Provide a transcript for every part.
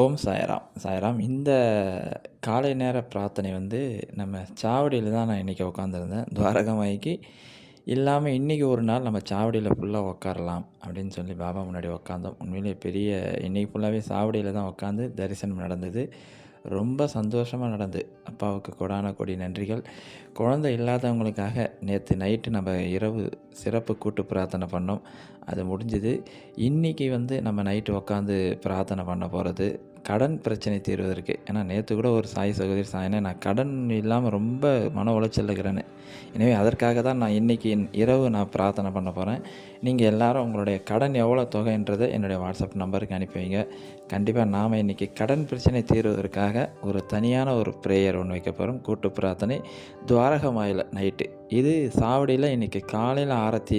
ஓம் சாய்ராம். சாய்ராம் இந்த காலை நேர பிரார்த்தனை வந்து நம்ம சாவடியில் தான் நான் இன்றைக்கி உட்காந்துருந்தேன் துவாரகமாய்க்கு இல்லாமல் இன்றைக்கி ஒரு நாள் நம்ம சாவடியில் ஃபுல்லாக உட்காரலாம் அப்படின்னு சொல்லி பாபா முன்னாடி உட்காந்தோம் உண்மையிலேயே பெரிய இன்றைக்கி ஃபுல்லாகவே சாவடியில் தான் உட்காந்து தரிசனம் நடந்தது. ரொம்ப சந்தோஷமாக நடந்து அப்பாவுக்கு கொடான கொடி நன்றிகள். குழந்தை இல்லாதவங்களுக்காக நேற்று நைட்டு நம்ம இரவு சிறப்பு கூட்டு பிரார்த்தனை பண்ணோம். அது முடிஞ்சது. இன்றைக்கி வந்து நம்ம நைட்டு உட்காந்து பிரார்த்தனை பண்ண போகிறது கடன் பிரச்சனை தீர்வதற்கு. ஏன்னா நேற்று கூட ஒரு சாய் சகோதரி சாயினே நான் கடன் இல்லாமல் ரொம்ப மன உளைச்சல் இருக்கிறேன்னு. எனவே அதற்காக தான் நான் இன்றைக்கி இரவு நான் பிரார்த்தனை பண்ண போகிறேன் நீங்கள் எல்லாரும் உங்களுடைய கடன் எவ்வளோ தொகைன்றதை என்னுடைய வாட்ஸ்அப் நம்பருக்கு அனுப்பி வைங்க கண்டிப்பாக நாம் இன்றைக்கி கடன் பிரச்சனை தீர்வதற்காக ஒரு தனியான ஒரு ப்ரேயர் ஒன்று வைக்க போகிறோம் கூட்டு பிரார்த்தனை. துவாரகமாயில் நைட்டு இது சாவடியில் இன்றைக்கி காலையில் ஆரத்தி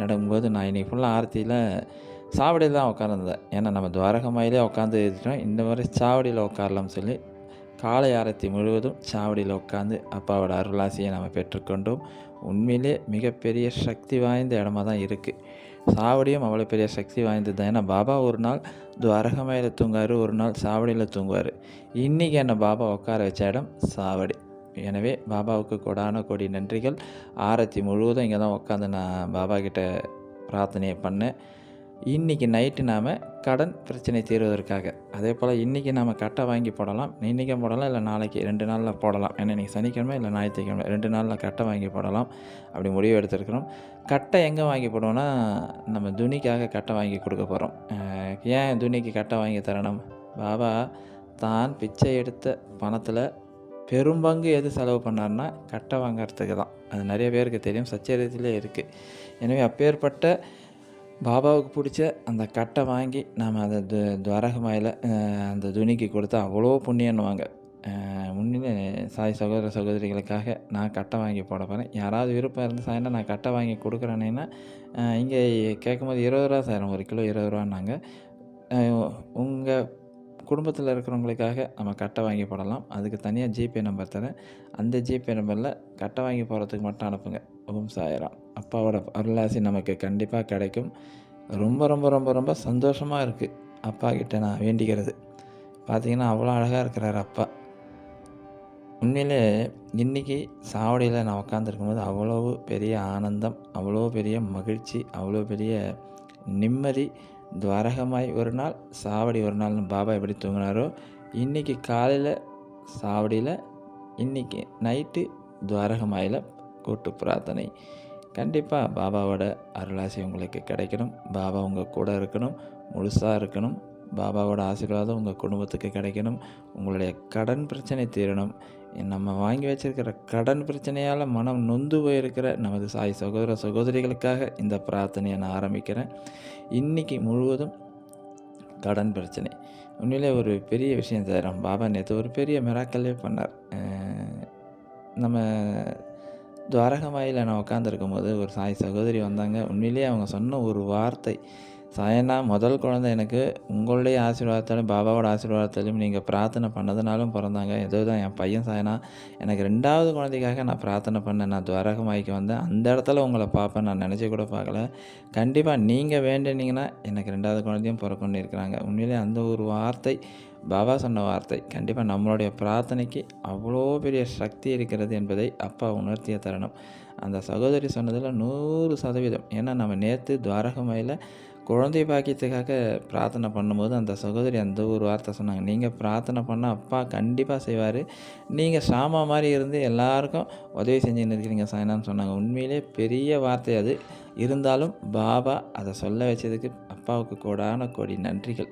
நடக்கும்போது நான் இன்றைக்கி ஃபுல்லாக ஆரத்தியில் சாவடியில் தான் உட்காந்துருந்தேன் ஏன்னா நம்ம துவாரகமாயிலே உட்காந்து இருக்கோம் இந்த மாதிரி சாவடியில் உட்காரலாம்னு சொல்லி காலை ஆரத்தி முழுவதும் சாவடியில் உட்காந்து அப்பாவோட அருளாசியை நம்ம பெற்றுக்கொண்டோம். உண்மையிலே மிகப்பெரிய சக்தி வாய்ந்த இடமா தான் இருக்குது சாவடியும் அவ்வளோ பெரிய சக்தி வாய்ந்தது தான். ஏன்னா பாபா ஒரு நாள் துவாரகமையில் தூங்குவார் ஒரு நாள் சாவடியில் தூங்குவார். இன்றைக்கி என்னை பாபா உட்கார வச்ச இடம் சாவடி. எனவே பாபாவுக்கு கொடான கொடி நன்றிகள். ஆரத்தி முழுவதும் இங்கே தான் உட்காந்து நான் பாபா கிட்ட பிரார்த்தனையை பண்ணேன். இன்றைக்கி நைட்டு நாம் கடன் பிரச்சனை தீர்வதற்காக. அதே போல் இன்றைக்கி நாம் கட்டை வாங்கி போடலாம் இன்றைக்கும் போடலாம் இல்லை நாளைக்கு ரெண்டு நாளில் போடலாம். ஏன்னா இன்றைக்கி சனிக்கிழமை இல்லை ஞாயிற்றுக்கிழமை ரெண்டு நாளில் கட்டை வாங்கி போடலாம் அப்படி முடிவு எடுத்துருக்கிறோம். கட்டை எங்கே வாங்கி போடுவோன்னா நம்ம துணிக்காக கட்டை வாங்கி கொடுக்க போகிறோம் ஏன் துணிக்கு கட்டை வாங்கி தரணும்? பாபா தான் பிச்சை எடுத்த பணத்தில் பெரும்பங்கு எது செலவு பண்ணார்னா கட்டை வாங்கிறதுக்கு தான். அது நிறைய பேருக்கு தெரியும் சச்சரித்திலே இருக்குது எனவே அப்பேற்பட்ட பாபாவுக்கு பிடிச்ச அந்த கட்டை வாங்கி நாம் அதை து துவரகமாயில் அந்த துணிக்கு கொடுத்தா அவ்வளோ புண்ணியன்னுவாங்க. முன்னின்னு சாய் சகோதர சகோதரிகளுக்காக நான் கட்டை வாங்கி போட போகிறேன் யாராவது விருப்பம் இருந்து சாயினா நான் கட்டை வாங்கி கொடுக்குறேன்னா இங்கே கேட்கும்போது இருபது ரூபா சாயிரம் ஒரு கிலோ இருபது ரூபான்னாங்க. உங்கள் குடும்பத்தில் இருக்கிறவங்களுக்காக நம்ம கட்டை வாங்கி போடலாம். அதுக்கு தனியாக ஜிபே நம்பர் தரேன். அந்த ஜிபே நம்பரில் கட்டை வாங்கி போகிறதுக்கு மட்டும் அனுப்புங்க. ஓம் சாயராம். அப்பாவோட அருளாசி நமக்கு கண்டிப்பாக கிடைக்கும். ரொம்ப ரொம்ப ரொம்ப ரொம்ப சந்தோஷமாக இருக்குது அப்பா கிட்ட நான் வேண்டிக்கிறது. பார்த்திங்கன்னா அவ்வளோ அழகாக இருக்கிறார் அப்பா. உண்மையிலே இன்றைக்கி சாவடியில் நான் உட்காந்துருக்கும்போது அவ்வளோ பெரிய ஆனந்தம் அவ்வளோ பெரிய மகிழ்ச்சி அவ்வளோ பெரிய நிம்மதி துவாரகமாய் ஒரு நாள் சாவடி ஒரு நாள்னு பாபா எப்படி தூங்கினாரோ இன்றைக்கி காலையில் சாவடியில் இன்றைக்கி நைட்டு துவாரகமாயில் கூட்டு பிரார்த்தனை. கண்டிப்பாக பாபாவோட அருளாசி உங்களுக்கு கிடைக்கணும். பாபா உங்கள் கூட இருக்கணும் முழுசாக இருக்கணும். பாபாவோட ஆசீர்வாதம் உங்கள் குடும்பத்துக்கு கிடைக்கணும். உங்களுடைய கடன் பிரச்சனை தீரணும். நம்ம வாங்கி வச்சிருக்கிற கடன் பிரச்சனையால் மனம் நொந்து போயிருக்கிற நமது சாய் சகோதர சகோதரிகளுக்காக இந்த பிரார்த்தனையை நான் ஆரம்பிக்கிறேன். இன்றைக்கி முழுவதும் கடன் பிரச்சனை. உண்மையிலே ஒரு பெரிய விஷயம் தரோம் பாபா நேற்று ஒரு பெரிய மிராக்கல்லே பண்ணார். நம்ம துவாரகமாயில் நான் உட்காந்துருக்கும் போது ஒரு சாய் சகோதரி வந்தாங்க. உண்மையிலேயே அவங்க சொன்ன ஒரு வார்த்தை சாயனா முதல் குழந்தை எனக்கு உங்களுடைய ஆசீர்வாதத்தாலும் பாபாவோட ஆசீர்வாதத்தாலும் நீங்கள் பிரார்த்தனை பண்ணதுனாலும் பிறந்தாங்க. ஏதோ தான் என் பையன் சாயனா எனக்கு ரெண்டாவது குழந்தைக்காக நான் பிரார்த்தனை பண்ணேன். நான் துவாரகமாய்க்கு வந்தேன். அந்த இடத்துல உங்களை பார்ப்பேன். நான் நினச்சி கூட பார்க்கல. கண்டிப்பாக நீங்கள் வேண்டினீங்கன்னா எனக்கு ரெண்டாவது குழந்தையும் பிறக்கணும்னு இருக்கிறாங்க உண்மையிலே அந்த ஒரு வார்த்தை பாபா சொன்ன வார்த்தை கண்டிப்பாக நம்மளுடைய பிரார்த்தனைக்கு அவ்வளோ பெரிய சக்தி இருக்கிறது என்பதை அப்பா உணர்த்திய தருணம். அந்த சகோதரி சொன்னதில் நூறு சதவீதம். ஏன்னா நம்ம நேற்று துவாரகமையில் குழந்தை பாக்கியத்துக்காக பிரார்த்தனை பண்ணும்போது அந்த சகோதரி அந்த ஒரு வார்த்தை சொன்னாங்க. நீங்கள் பிரார்த்தனை பண்ணால் அப்பா கண்டிப்பாக செய்வார். நீங்கள் சாமா மாதிரி இருந்து எல்லாருக்கும் உதவி செஞ்சுன்னு இருக்கிறீங்க சாயனான்னு சொன்னாங்க. உண்மையிலே பெரிய வார்த்தை அது. இருந்தாலும் பாபா அதை சொல்ல வச்சதுக்கு அப்பாவுக்கு கோடான கோடி நன்றிகள்.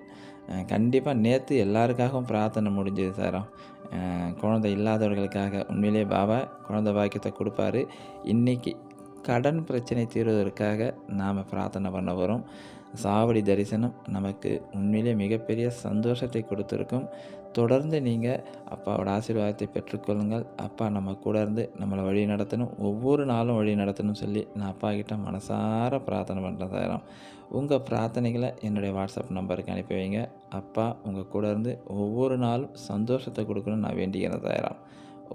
கண்டிப்பாக நேற்று எல்லாருக்காகவும் பிரார்த்தனை முடிஞ்சது சாரம் குழந்தை இல்லாதவர்களுக்காக உண்மையிலே பாபா குழந்தை பாக்கியத்தை கொடுப்பாரு. இன்றைக்கி கடன் பிரச்சனை தீர்வதற்காக நாம் பிரார்த்தனை பண்ண போகிறோம் சாவடி தரிசனம் நமக்கு உண்மையிலே மிகப்பெரிய சந்தோஷத்தை கொடுத்துருக்கும். தொடர்ந்து நீங்கள் அப்பாவோட ஆசீர்வாதத்தை பெற்றுக்கொள்ளுங்கள். அப்பா நம்ம கூட இருந்து நம்மளை வழி நடத்தணும். ஒவ்வொரு நாளும் வழி நடத்தணும் சொல்லி நான் அப்பா கிட்ட மனசார பிரார்த்தனை பண்ணுறதாயிரம் உங்கள் பிரார்த்தனைகளை என்னுடைய வாட்ஸ்அப் நம்பருக்கு அனுப்பி வைங்க. அப்பா உங்கள் கூட இருந்து ஒவ்வொரு நாளும் சந்தோஷத்தை கொடுக்கணும்னு நான் வேண்டிக்கிறதாயிரம்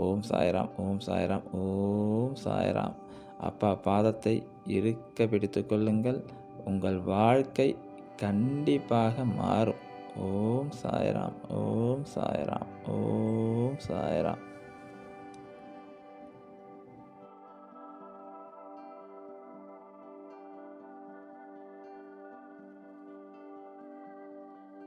ஓம் சாய்ராம் ஓம் சாய்ராம் ஓம் சாய்ராம். அப்பா பாதத்தை இருக்க பிடித்து கொள்ளுங்கள். உங்கள் வாழ்க்கை கண்டிப்பாக மாறும். ஓம் சாய்ராம் ஓம் சாய்ராம் ஓம் சாய்ராம்.